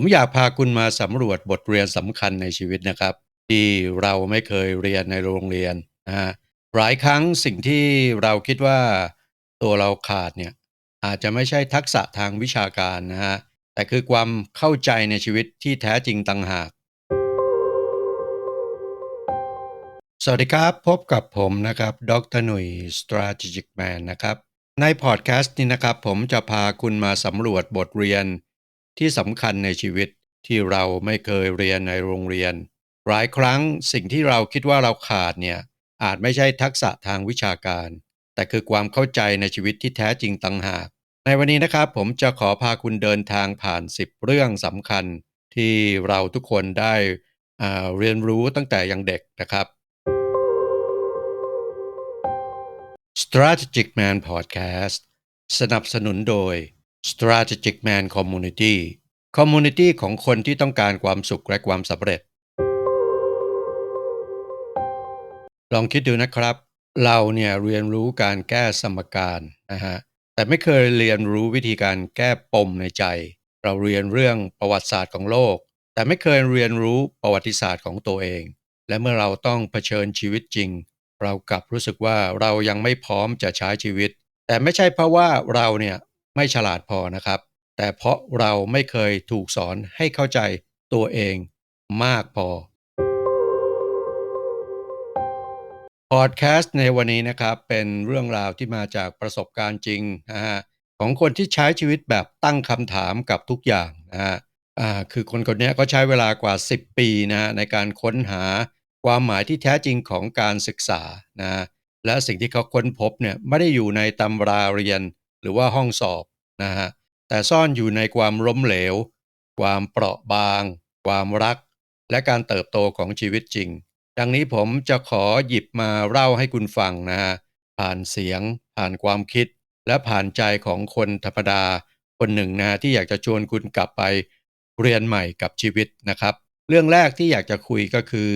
ผมอยากพาคุณมาสำรวจบทเรียนสำคัญในชีวิตนะครับ ที่เราไม่เคยเรียนในโรงเรียนนะฮะหลายครั้งสิ่งที่เราคิดว่าตัวเราขาดเนี่ยอาจจะไม่ใช่ทักษะทางวิชาการนะฮะแต่คือความเข้าใจในชีวิตที่แท้จริงต่างหาก สวัสดีครับ พบกับผมนะครับ ดรหนุ่ย Strategic Man นะครับ ในพอดแคสต์นี้นะครับ ผมจะพาคุณมาสำรวจบทเรียน ที่สำคัญในชีวิตที่เราไม่เคยเรียนในโรงเรียน หลายครั้งสิ่งที่เราคิดว่าเราขาดเนี่ยอาจไม่ใช่ทักษะทางวิชาการ แต่คือความเข้าใจในชีวิตที่แท้จริงต่างหาก ในวันนี้นะครับผมจะขอพาคุณเดินทางผ่าน 10 เรื่องสำคัญ ที่เราทุกคนได้เรียนรู้ตั้งแต่ยังเด็กนะครับ Strategic Man Podcast สนับสนุนโดย Strategic Man Community Community ของคนที่ต้องการความสุขและความสำเร็จ ลองคิดดูนะครับ เราเนี่ยเรียนรู้การแก้สมการนะฮะแต่ไม่เคยเรียนรู้วิธีการแก้ปมในใจ เราเรียนเรื่องประวัติศาสตร์ของโลก แต่ไม่เคยเรียนรู้ประวัติศาสตร์ของตัวเอง และเมื่อเราต้องเผชิญชีวิตจริง เรากลับรู้สึกว่าเรายังไม่พร้อมจะใช้ชีวิต แต่ไม่ใช่เพราะว่าเราเนี่ย ไม่ฉลาดพอนะครับ แต่เพราะเราไม่เคยถูกสอนให้เข้าใจตัวเองมากพอพอดแคสต์ในวันนี้นะครับ เป็นเรื่องราวที่มาจากประสบการณ์จริงนะฮะของคนที่ใช้ชีวิตแบบตั้งคำถามกับทุกอย่างนะฮะอ่าคือคนคนนี้ก็ใช้เวลากว่า 10 ปีนะฮะในการค้นหาความหมายที่แท้จริงของการศึกษานะและสิ่งที่เขาค้นพบเนี่ยไม่ได้อยู่ในตำราเรียนหรือว่าห้องสอบ นะฮะแต่ซ่อนอยู่ในความล้มเหลว ความเปราะบาง ความรัก และการเติบโตของชีวิตจริง ดังนี้ผมจะขอหยิบมาเล่าให้คุณฟังนะฮะผ่านเสียง ผ่านความคิด และผ่านใจของคนธรรมดา คนหนึ่งนะที่อยากจะชวนคุณกลับไปเรียนใหม่กับชีวิตนะครับ เรื่องแรกที่อยากจะคุยก็คือ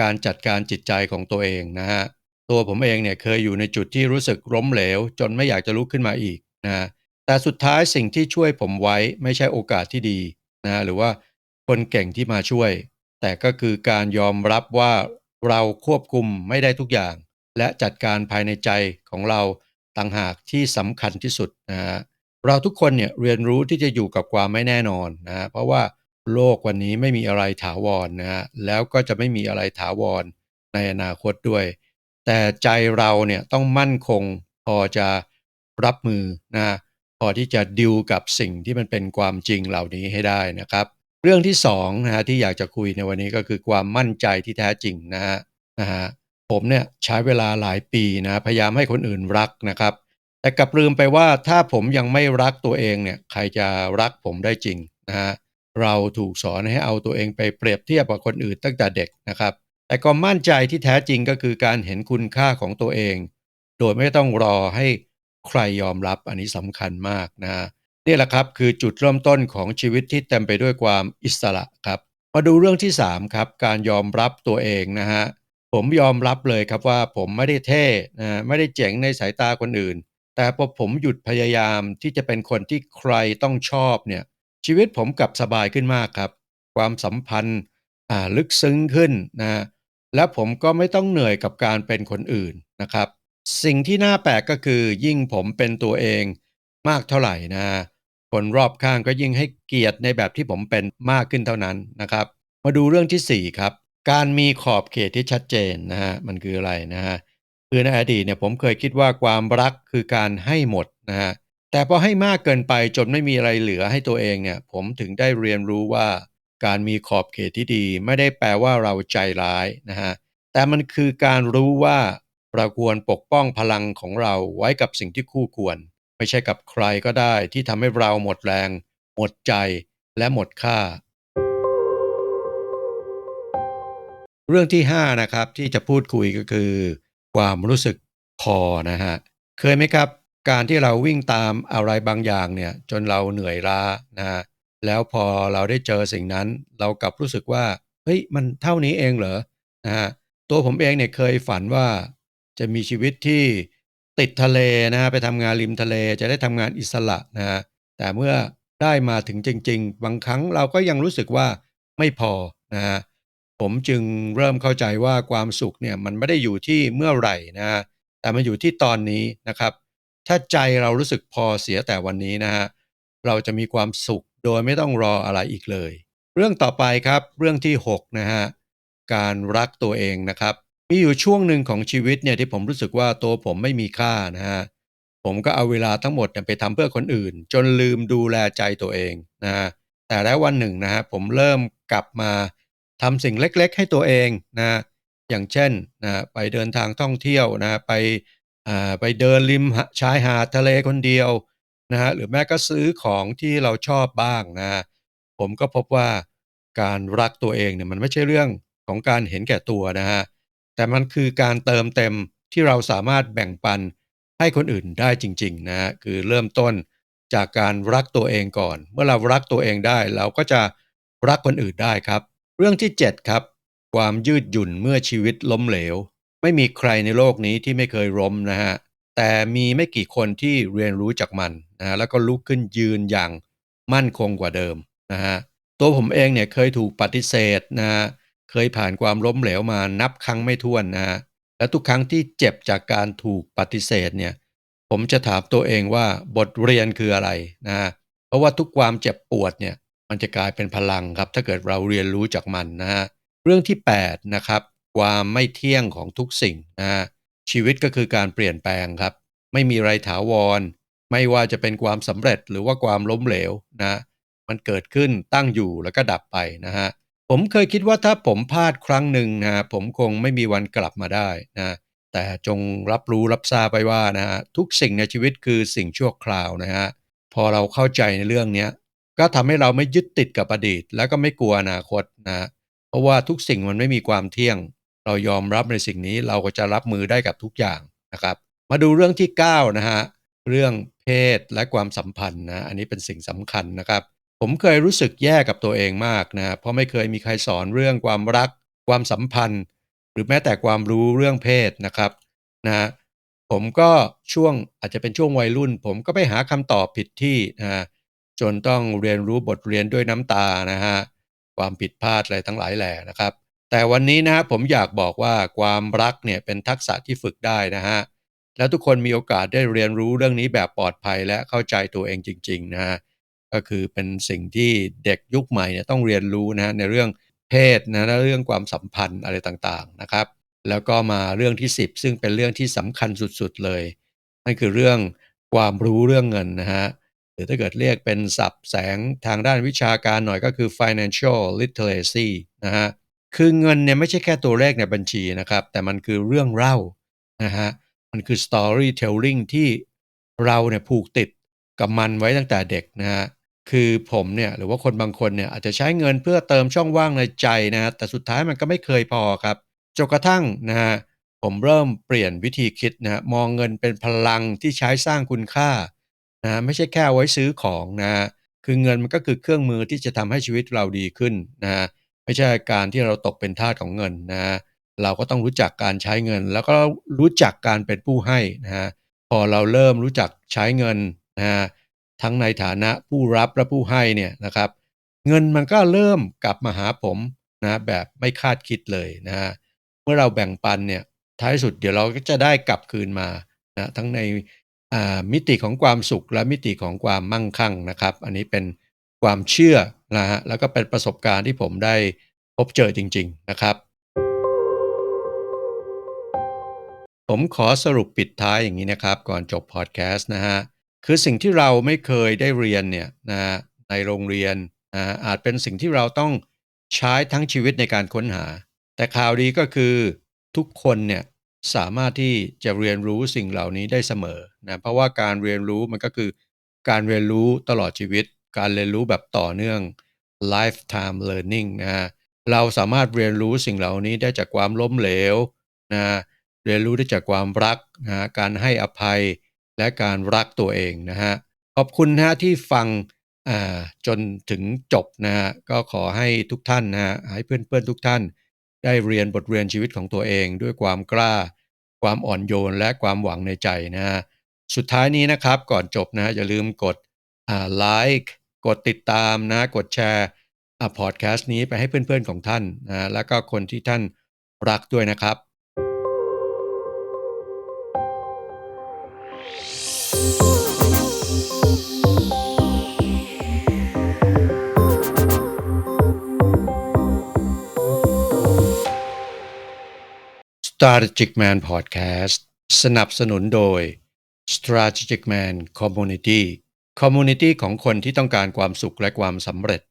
การจัดการจิตใจของตัวเองนะฮะตัวผมเองเนี่ยเคยอยู่ในจุดที่รู้สึกล้มเหลว จนไม่อยากจะลุกขึ้นมาอีกนะ แต่สุดท้ายสิ่งที่ช่วยผมไว้ไม่ใช่โอกาสที่ดีนะหรือว่าคนเก่งที่มาช่วย แต่ก็คือการยอมรับว่าเราควบคุมไม่ได้ทุกอย่าง และจัดการภายในใจของเราต่างหากที่สำคัญที่สุดนะฮะเราทุกคนเนี่ยเรียนรู้ที่จะอยู่กับความไม่แน่นอนนะฮะเพราะว่าโลกวันนี้ไม่มีอะไรถาวรนะฮะแล้วก็จะไม่มีอะไรถาวรในอนาคตด้วย แต่ใจเราเนี่ยต้องมั่นคงพอจะรับมือนะ อที่จะดิวกับสิ่งที่มันเป็นความจริงเหล่านี้ให้ได้นะครับ เรื่องที่สองนะฮะที่อยากจะคุยในวันนี้ก็คือความมั่นใจที่แท้จริงนะฮะนะฮะผมเนี่ยใช้เวลาหลายปีนะพยายามให้คนอื่นรักนะครับ แต่กลับลืมไปว่าถ้าผมยังไม่รักตัวเองเนี่ยใครจะรักผมได้จริงนะฮะเราถูกสอนให้เอาตัวเองไปเปรียบเทียบกับคนอื่นตั้งแต่เด็กนะครับ แต่ความมั่นใจที่แท้จริงก็คือการเห็นคุณค่าของตัวเอง โดยไม่ต้องรอให้ ใครยอมรับอันนี้สำคัญมากนะนี่แหละครับคือจุดเริ่มต้นของชีวิตที่เต็มไปด้วยความอิสระครับ มาดูเรื่องที่3ครับการยอมรับตัวเองนะฮะผมยอมรับเลยครับว่าผมไม่ได้เท่นะไม่ได้เจ๋งในสายตาคนอื่น แต่พอผมหยุดพยายามที่จะเป็นคนที่ใครต้องชอบเนี่ยชีวิตผมกลับสบายขึ้นมากครับ ความสัมพันธ์ลึกซึ้งขึ้นนะและผมก็ไม่ต้องเหนื่อยกับการเป็นคนอื่นนะครับ สิ่งที่น่าแปลกก็คือยิ่งผมเป็นตัวเองมากเท่าไหร่นะ คนรอบข้างก็ยิ่งให้เกียรติในแบบที่ผมเป็นมากขึ้นเท่านั้นนะครับ มาดูเรื่องที่ 4 ครับ การมีขอบเขตที่ชัดเจนนะฮะมันคืออะไรนะฮะคือในอดีตเนี่ยผมเคยคิดว่าความรักคือการให้หมดนะฮะแต่พอให้มากเกินไปจนไม่มีอะไรเหลือให้ตัวเองเนี่ย ผมถึงได้เรียนรู้ว่า การมีขอบเขตที่ดี ไม่ได้แปลว่าเราใจร้ายนะฮะแต่มันคือการรู้ว่า เราควรปกป้องพลังของเราไว้กับสิ่งที่คู่ควร ไม่ใช่กับใครก็ได้ที่ทำให้เราหมดแรง หมดใจและหมดค่า เรื่องที่ 5 นะครับที่จะพูดคุยก็คือ ความรู้สึกพอนะฮะ เคยไหมครับ การที่เราวิ่งตามอะไรบางอย่างเนี่ยจนเราเหนื่อยล้านะฮะแล้วพอเราได้เจอสิ่งนั้น เรากลับรู้สึกว่าเฮ้ยมันเท่านี้เองเหรอนะฮะตัวผมเองเนี่ยเคยฝันว่า จะมีชีวิตที่ติดทะเลนะฮะไปทำงานริมทะเลจะได้ทำงานอิสระนะฮะแต่เมื่อได้มาถึงจริง ๆ บางครั้งเราก็ยังรู้สึกว่าไม่พอนะฮะผมจึงเริ่มเข้าใจว่าความสุขเนี่ยมันไม่ได้อยู่ที่เมื่อไหร่นะฮะแต่มันอยู่ที่ตอนนี้นะครับ ถ้าใจเรารู้สึกพอเสียแต่วันนี้นะฮะเราจะมีความสุขโดยไม่ต้องรออะไรอีกเลย เรื่องต่อไปครับเรื่องที่6นะฮะการรักตัวเองนะครับ มีอยู่ช่วงหนึ่งของชีวิตเนี่ยที่ผมรู้สึกว่าตัวผมไม่มีค่านะฮะ ผมก็เอาเวลาทั้งหมดเนี่ยไปทำเพื่อคนอื่น จนลืมดูแลใจตัวเองนะฮะ แต่แล้ววันหนึ่งนะฮะผมเริ่มกลับมาทำสิ่งเล็กๆ ให้ตัวเองนะ อย่างเช่นนะไปเดินทางท่องเที่ยวนะไปอ่าไปเดินริมชายหาดทะเลคนเดียวนะฮะหรือแม้ก็ซื้อของที่เราชอบบ้างนะผมก็พบว่าการรักตัวเองเนี่ยมันไม่ใช่เรื่องของการเห็นแก่ตัวนะฮะ แต่มันคือการเติมเต็มที่เราสามารถแบ่งปันให้คนอื่นได้จริง ๆนะฮะคือเริ่มต้นจากการรักตัวเองก่อน เมื่อเรารักตัวเองได้ เราก็จะรักคนอื่นได้ครับ เรื่องที่ 7 ครับ ความยืดหยุ่นเมื่อชีวิตล้มเหลว ไม่มีใครในโลกนี้ที่ไม่เคยล้มนะฮะแต่มีไม่กี่คนที่เรียนรู้จากมันนะฮะแล้วก็ลุกขึ้นยืนอย่างมั่นคงกว่าเดิมนะฮะตัวผมเองเนี่ยเคยถูกปฏิเสธนะฮะ เคยผ่านความล้มเหลวมานับครั้งไม่ถ้วนนะฮะและทุกครั้งที่เจ็บจากการถูกปฏิเสธเนี่ยผมจะถามตัวเองว่าบทเรียนคืออะไรนะฮะเพราะว่าทุกความเจ็บปวดเนี่ยมันจะกลายเป็นพลังครับ ถ้าเกิดเราเรียนรู้จากมันนะฮะเรื่องที่8นะครับความไม่เที่ยงของทุกสิ่งนะฮะชีวิตก็คือการเปลี่ยนแปลงครับ ไม่มีไรถาวร ไม่ว่าจะเป็นความสำเร็จหรือว่าความล้มเหลวนะ มันเกิดขึ้นตั้งอยู่แล้วก็ดับไปนะฮะ ผมเคยคิดว่าถ้าผมพลาดครั้งหนึ่งนะผมคงไม่มีวันกลับมาได้นะแต่จงรับรู้รับทราบไปว่านะฮะทุกสิ่งในชีวิตคือสิ่งชั่วคราวนะฮะพอเราเข้าใจในเรื่องนี้ก็ทำให้เราไม่ยึดติดกับอดีต แล้วก็ไม่กลัวอนาคตนะเพราะว่าทุกสิ่งมันไม่มีความเที่ยง เรายอมรับในสิ่งนี้เราก็จะรับมือได้กับทุกอย่างนะครับ มาดูเรื่องที่9นะฮะเรื่องเพศและความสัมพันธ์นะอันนี้เป็นสิ่งสำคัญนะครับ ผมเคยรู้สึกแย่กับตัวเองมากนะ เพราะไม่เคยมีใครสอนเรื่องความรัก ความสัมพันธ์ หรือแม้แต่ความรู้เรื่องเพศนะครับนะผมก็ช่วงอาจจะเป็นช่วงวัยรุ่น ผมก็ไปหาคำตอบผิดที่นะจนต้องเรียนรู้บทเรียนด้วยน้ำตานะฮะความผิดพลาดอะไรทั้งหลายแหล่นะครับ แต่วันนี้นะผมอยากบอกว่าความรักเนี่ยเป็นทักษะที่ฝึกได้นะฮะแล้วทุกคนมีโอกาสได้เรียนรู้เรื่องนี้แบบปลอดภัยและเข้าใจตัวเองจริง ๆ นะฮะ ก็คือเป็นสิ่งที่เด็กยุคใหม่เนี่ยต้องเรียนรู้นะในเรื่องเพศนะและเรื่องความสัมพันธ์อะไรต่างๆนะครับ แล้วก็มาเรื่องที่ 10 ซึ่งเป็นเรื่องที่สำคัญสุดๆเลยนั่นคือเรื่องความรู้เรื่องเงินนะฮะหรือถ้าเกิดเรียกเป็นศัพท์แสงทางด้านวิชาการหน่อยก็คือ financial literacy นะฮะคือเงินเนี่ยไม่ใช่แค่ตัวเลขในบัญชีนะครับ แต่มันคือเรื่องเล่านะฮะมันคือ storytelling ที่เราเนี่ยผูกติดกับมันไว้ตั้งแต่เด็กนะฮะ คือผมเนี่ยหรือว่าคนบางคนเนี่ยอาจจะใช้เงินเพื่อเติมช่องว่างในใจนะฮะแต่สุดท้ายมันก็ไม่เคยพอครับจนกระทั่งนะฮะผมเริ่มเปลี่ยนวิธีคิดนะฮะมองเงินเป็นพลังที่ใช้สร้างคุณค่านะฮะไม่ใช่แค่ไว้ซื้อของนะฮะคือเงินมันก็คือเครื่องมือที่จะทำให้ชีวิตเราดีขึ้นนะฮะไม่ใช่การที่เราตกเป็นทาสของเงินนะฮะเราก็ต้องรู้จักการใช้เงิน แล้วก็รู้จักการเป็นผู้ให้นะฮะพอเราเริ่มรู้จักใช้เงินนะฮะ ทั้งในฐานะผู้รับและผู้ให้เนี่ยนะครับ เงินมันก็เริ่มกลับมาหาผมนะแบบไม่คาดคิดเลยนะฮะเมื่อเราแบ่งปันเนี่ยท้ายสุดเดี๋ยวเราก็จะได้กลับคืนมานะทั้งในมิติของความสุขและมิติของความมั่งคั่งนะครับ อันนี้เป็นความเชื่อนะฮะแล้วก็เป็นประสบการณ์ที่ผมได้พบเจอจริง ๆนะครับ ผมขอสรุปปิดท้ายอย่างนี้นะครับ ก่อนจบพอดแคสต์นะฮะ คือสิ่งที่เราไม่เคยได้เรียนเนี่ยนะฮะในโรงเรียนนะอาจเป็นสิ่งที่เราต้องใช้ทั้งชีวิตในการค้นหา แต่ข่าวดีก็คือทุกคนเนี่ยสามารถที่จะเรียนรู้สิ่งเหล่านี้ได้เสมอนะเพราะว่าการเรียนรู้มันก็คือการเรียนรู้ตลอดชีวิต การเรียนรู้แบบต่อเนื่อง lifetime learning นะฮะเราสามารถเรียนรู้สิ่งเหล่านี้ได้จากความล้มเหลวนะเรียนรู้ได้จากความรักนะการให้อภัย และการรักตัวเองนะฮะขอบคุณนะที่ฟังจนถึงจบนะฮะก็ขอให้ทุกท่านนะฮะให้เพื่อนๆทุกท่าน ได้เรียนบทเรียนชีวิตของตัวเอง ด้วยความกล้า ความอ่อนโยนและความหวังในใจนะฮะสุดท้ายนี้นะครับก่อนจบนะฮะอย่าลืมกดไลค์กดติดตามนะกดแชร์อ่าพอดแคสต์นี้ไปให้เพื่อนๆของท่านนะแล้วก็คนที่ท่านรักด้วยนะครับ Strategic Man Podcast สนับสนุนโดย Strategic Man Community Community ของคนที่ต้องการความสุขและความสำเร็จ